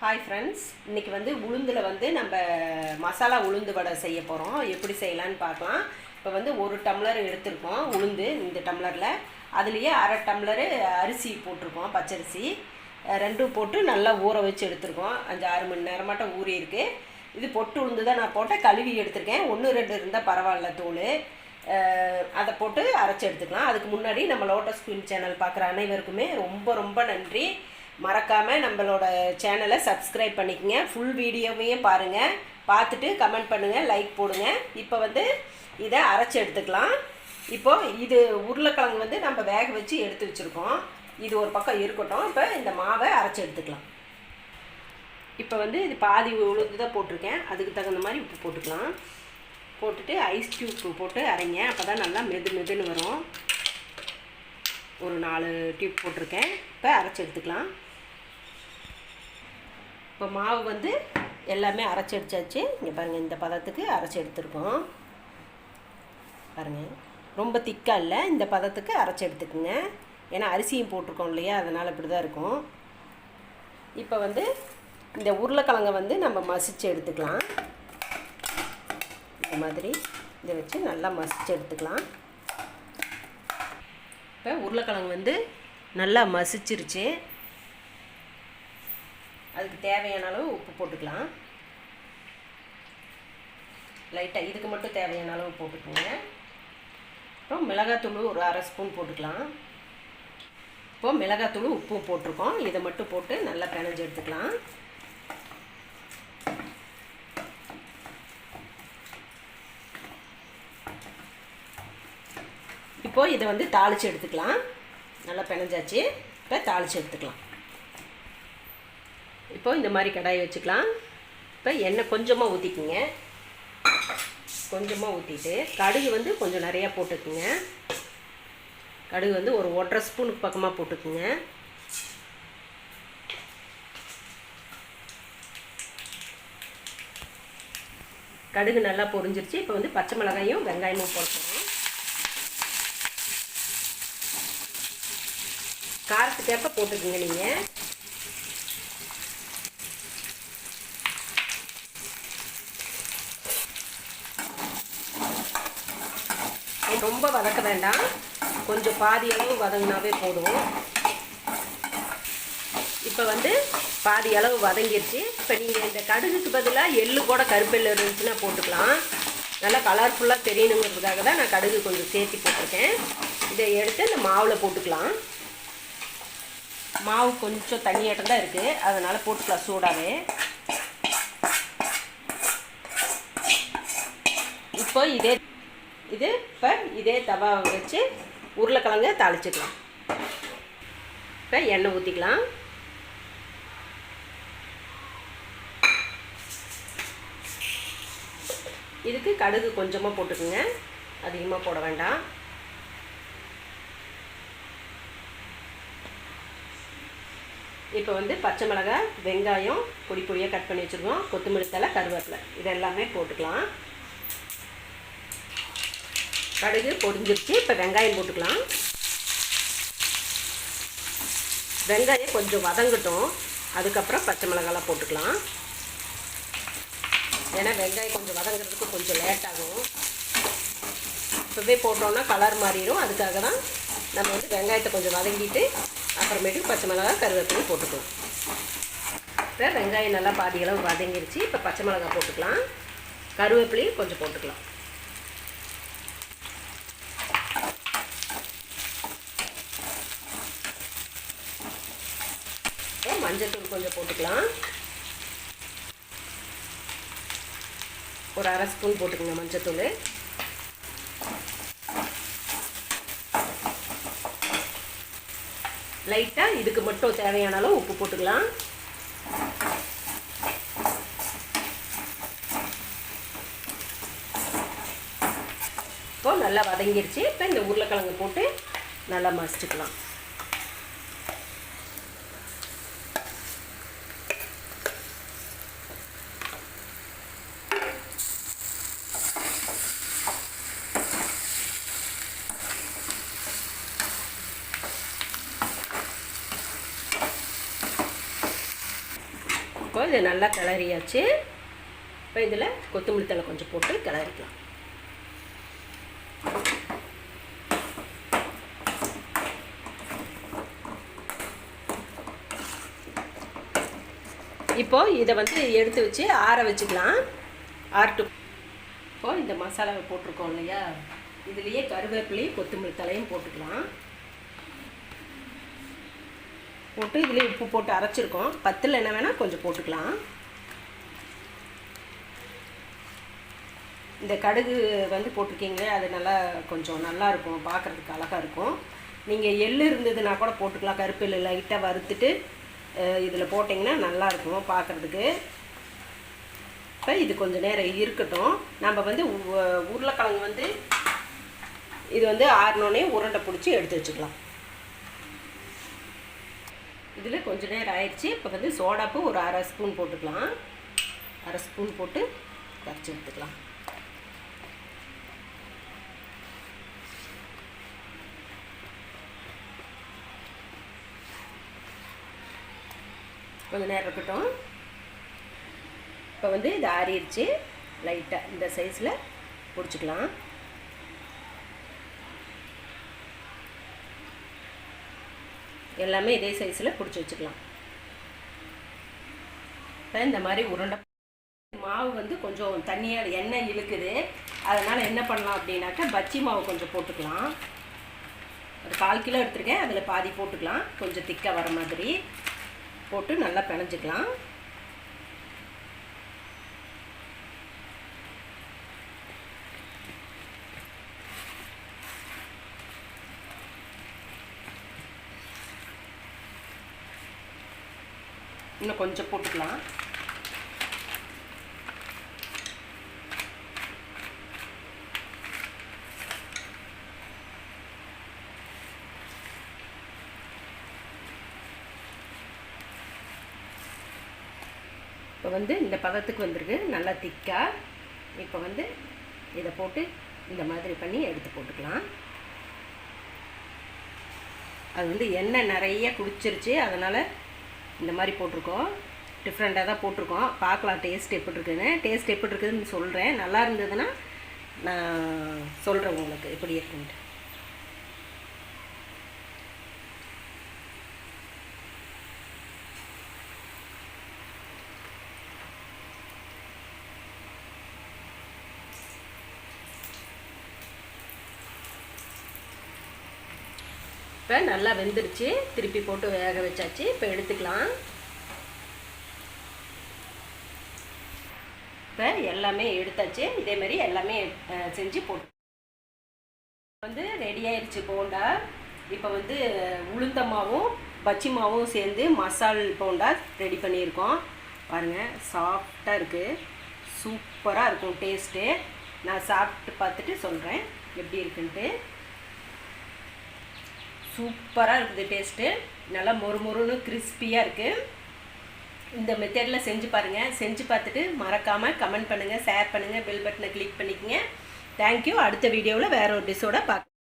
Hi friends இன்றைக்கி வந்து உளுந்தில் வந்து நம்ம மசாலா உளுந்து வடை செய்ய போகிறோம் எப்படி செய்யலான்னு பார்க்கலாம். இப்போ வந்து ஒரு டம்ளர் எடுத்திருக்கோம் உளுந்து இந்த டம்ளரில். அதுலேயே அரை டம்ளரு அரிசி போட்டிருக்கோம் பச்சரிசி. ரெண்டும் போட்டு நல்லா ஊற வச்சு எடுத்திருக்கோம். அஞ்சு ஆறு மணி நேரமாட்டம் ஊறியிருக்கு இது பொட்டு உளுந்து தான் நான் போட்டேன் கழுவி எடுத்திருக்கேன். ஒன்று ரெண்டு இருந்தால் பரவாயில்ல தோல். அதை போட்டு அரைச்சி எடுத்துக்கலாம். அதுக்கு முன்னாடி நம்ம லோட்டஸ் குயின் சேனல் பார்க்குற அனைவருக்குமே ரொம்ப ரொம்ப நன்றி. மறக்காமல் நம்மளோட சேனலை சப்ஸ்கிரைப் பண்ணிக்கங்க. ஃபுல் வீடியோவையும் பாருங்கள் பார்த்துட்டு கமெண்ட் பண்ணுங்கள் லைக் போடுங்க. இப்போ வந்து இதை அரைச்சி எடுத்துக்கலாம். இப்போ இது உருளைக்கிழங்கு வந்து நம்ம வேக வச்சு எடுத்து வச்சுருக்கோம். இது ஒரு பக்கம் இருக்கட்டும். இப்போ இந்த மாவை அரைச்சி எடுத்துக்கலாம். இப்போ வந்து இது பாதி உளுந்து தான் போட்டிருக்கேன். அதுக்கு தகுந்த மாதிரி உப்பு போட்டுக்கலாம். போட்டுட்டு ஐஸ் க்யூப் போட்டு அரைங்க. அப்போ தான் நல்லா மெது மெதுன்னு வரும். ஒரு நாலு டியூப் போட்டிருக்கேன். இப்போ அரைச்சி எடுத்துக்கலாம். இப்போ மாவு வந்து எல்லாமே அரைச்சி அடித்தாச்சு இங்கே பாருங்கள் இந்த பதத்துக்கு அரைச்சி எடுத்துருக்கோம். பாருங்கள் ரொம்ப திக்காக இல்லை இந்த பதத்துக்கு அரைச்சி எடுத்துக்கோங்க. ஏன்னா அரிசியும் போட்டிருக்கோம் இல்லையா? அதனால் இப்படி தான் இருக்கும். இப்போ வந்து இந்த உருளைக்கிழங்கை வந்து நம்ம மசித்து எடுத்துக்கலாம். இந்த மாதிரி இதை வச்சு நல்லா மசித்து எடுத்துக்கலாம். இப்போ உருளைக்கிழங்கு வந்து நல்லா மசிச்சிருச்சு. அதுக்கு தேவையான அளவு உப்பு போட்டுக்கலாம். லைட்டாக இதுக்கு மட்டும் தேவையான அளவு போட்டுக்கோங்க. அப்புறம் மிளகாத்தூள் ஒரு அரை ஸ்பூன் போட்டுக்கலாம். இப்போது மிளகாத்தூள் உப்பும் போட்டிருக்கோம். இதை மட்டும் போட்டு நல்லா பிணைஞ்சு எடுத்துக்கலாம். இப்போது இதை வந்து தாளித்து எடுத்துக்கலாம். நல்லா பிணைஞ்சாச்சு. இப்போ தாளித்து எடுத்துக்கலாம். இப்போ இந்த மாதிரி கடாயை வச்சுக்கலாம். இப்போ எண்ணெய் கொஞ்சமாக ஊற்றிக்குங்க கொஞ்சமாக ஊற்றிட்டு கடுகு வந்து கொஞ்சம் நிறையா போட்டுக்குங்க. கடுகு வந்து ஒரு ஒன்றரை ஸ்பூனுக்கு பக்கமாக போட்டுக்குங்க. கடுகு நல்லா பொரிஞ்சிருச்சு. இப்போ வந்து பச்சை மிளகாயும் வெங்காயமும் போட்டுக்கணும் காரத்துக்கேற்ப போட்டுக்குங்க நீங்கள் ரொம்ப வதக்க வேண்டாம். கொஞ்சம் பாதி அளவு வதங்கினாவே போதும். இப்போ வந்து பாதி அளவு வதங்கிருச்சு. இப்போ நீங்கள் இந்த கடுகுக்கு பதிலாக எள்ளு கூட கருப்பெல்லு இருந்துச்சுன்னா போட்டுக்கலாம். நல்லா கலர்ஃபுல்லாக தெரியணுங்கிறதுக்காக தான் நான் கடுகு கொஞ்சம் சேர்த்து போட்டிருக்கேன். இதை எடுத்து இந்த மாவில் போட்டுக்கலாம். மாவு கொஞ்சம் தண்ணியாட்டம் தான் இருக்குது அதனால் போட்டுக்கலாம் சூடாகவே இப்போ இதே இது இப்போ இதே தவாவை வச்சு உருளைக்கிழங்க தாளிச்சுக்கலாம். இப்போ எண்ணெய் ஊற்றிக்கலாம் இதுக்கு கடுகு கொஞ்சமாக போட்டுக்குங்க. அதிகமாக போட வேண்டாம். இப்போ வந்து பச்சை மிளகாய் வெங்காயம் பொடி பொடியாக கட் பண்ணி வச்சுருக்கோம். கொத்தமல்லி தலை கருவேப்பிலை. இது எல்லாமே போட்டுக்கலாம். கடுகு பொடிஞ்சிருச்சு. இப்போ வெங்காயம் போட்டுக்கலாம். வெங்காயம் கொஞ்சம் வதங்கட்டும். அதுக்கப்புறம் பச்சை மிளகாலாம் போட்டுக்கலாம். ஏன்னா வெங்காயம் கொஞ்சம் வதங்குறதுக்கு கொஞ்சம் லேட் ஆகும். இப்போவே போட்டோம்னா கலர் மாறிடும். அதுக்காக தான் நம்ம வந்து வெங்காயத்தை கொஞ்சம் வதங்கிட்டு அப்புறமேட்டுக்கு பச்சை மிளகா கருவேப்பிலையும் போட்டுக்கலாம். இப்போ வெங்காயம் நல்லா பாதிகளவு வதங்கிருச்சு. இப்போ பச்சை மிளகா போட்டுக்கலாம். கருவேப்பிலையும் கொஞ்சம் போட்டுக்கலாம். மஞ்சத்தூள் கொஞ்சம் போட்டுக்கலாம். ஒரு அரை ஸ்பூன் போட்டுக்கோங்க மஞ்சத்தூள். லைட்டாக இதுக்கு மட்டும் தேவையான அளவு உப்பு போட்டுக்கலாம். இப்போ நல்லா வதங்கிருச்சு. இப்போ இந்த உருளைக்கிழங்கு போட்டு நல்லா மசிச்சுக்கலாம். இப்போ இது நல்லா கிளறியாச்சு. இப்போ இதில் கொத்தமல்லி தழை கொஞ்சம் போட்டு கிளறிக்கலாம். இப்போது இதை வந்து எடுத்து வச்சு ஆற வச்சுக்கலாம். ஆர்ட்டு இப்போது இந்த மசாலாவை போட்டிருக்கோம் இல்லையா? இதுலேயே கருவேப்பிலையும் கொத்தமல்லி தலையும் போட்டுக்கலாம். போட்டு இதுலேயே உப்பு போட்டு அரைச்சிருக்கோம். பத்தில் என்ன வேணால் கொஞ்சம் போட்டுக்கலாம். இந்த கடுகு வந்து போட்டிருக்கீங்களே அது நல்லா கொஞ்சம் நல்லா இருக்கும். பார்க்குறதுக்கு அழகாக இருக்கும். நீங்கள் எள்ளு இருந்ததுன்னா கூட போட்டுக்கலாம். கருப்பில் லைட்டாக வறுத்துட்டு இதில் போட்டிங்கன்னா நல்லாயிருக்கும் பார்க்குறதுக்கு இப்போ இது கொஞ்சம் நேரம் இருக்கட்டும். நம்ம வந்து உருளைக்கிழங்கு வந்து இது வந்து ஆறினோடனே உருண்டை பிடிச்சி எடுத்து வச்சுக்கலாம். இதில் கொஞ்ச நேரம் ஆயிடுச்சு. இப்போ வந்து சோடாப்பு ஒரு அரை ஸ்பூன் போட்டுக்கலாம். அரை ஸ்பூன் போட்டு கரைச்சி எடுத்துக்கலாம். கொஞ்ச நேரம் இருக்கட்டும். இப்போ வந்து இது ஆறிடுச்சு. லைட்டாக இந்த சைஸில் பிடிச்சிக்கலாம். எல்லாமே இதே சைஸில் பிடிச்சி வச்சுக்கலாம். இப்போ இந்த மாதிரி உருண்டை மாவு வந்து கொஞ்சம் தண்ணியாக எண்ணெய் இழுக்குது. அதனால் என்ன பண்ணலாம் அப்படின்னாக்கா பச்சி மாவு கொஞ்சம் போட்டுக்கலாம். ஒரு கால் கிலோ எடுத்துருக்கேன். அதில் பாதி போட்டுக்கலாம். கொஞ்சம் திக்காக வர மாதிரி போட்டு நல்லா பிணைஞ்சிக்கலாம். இன்னும் கொஞ்சம் போட்டுக்கலாம். இப்போ வந்து இந்த பதத்துக்கு வந்திருக்கு. நல்லா திக்காக இப்போ வந்து இதை போட்டு இந்த மாதிரி பண்ணி எடுத்து போட்டுக்கலாம். அது வந்து எண்ணெய் நிறைய குடிச்சிருச்சு. அதனால் இந்த மாதிரி போட்டிருக்கோம். டிஃப்ரெண்ட்டாக தான் போட்டிருக்கோம். பார்க்கலாம் டேஸ்ட் எப்படி இருக்குதுன்னு டேஸ்ட் எப்படி இருக்குதுன்னு சொல்கிறேன் நல்லா இருந்ததுன்னா நான் சொல்கிறேன் உங்களுக்கு. எப்படி இருக்குன்ட்டு இப்போ நல்லா வெந்துருச்சு. திருப்பி போட்டு வேக வச்சாச்சு. இப்போ எடுத்துக்கலாம். இப்போ எல்லாமே எடுத்தாச்சு. இதே மாதிரி எல்லாமே செஞ்சு போட்டு வந்து ரெடி ஆயிடுச்சு போண்டா. இப்போ வந்து உளுந்த மாவும் பச்சி மாவும் சேர்ந்து மசால் போண்டா ரெடி பண்ணியிருக்கோம். பாருங்கள் சாஃப்டாக இருக்குது சூப்பராக இருக்கும் டேஸ்ட்டு நான் சாப்பிட்டு பார்த்துட்டு சொல்கிறேன் எப்படி இருக்குன்ட்டு. சூப்பராக இருக்குது டேஸ்ட்டு நல்லா மொறு மொறுன்னு கிறிஸ்பியாக இருக்குது இந்த மெத்தடில் செஞ்சு பாருங்கள் செஞ்சு பார்த்துட்டு மறக்காமல் கமெண்ட் பண்ணுங்கள் ஷேர் பண்ணுங்கள் பெல் பட்டனை கிளிக் பண்ணிக்கங்க. தேங்க்யூ அடுத்த வீடியோவில் வேறு ஒரு டிஷ்ஷோட பார்க்க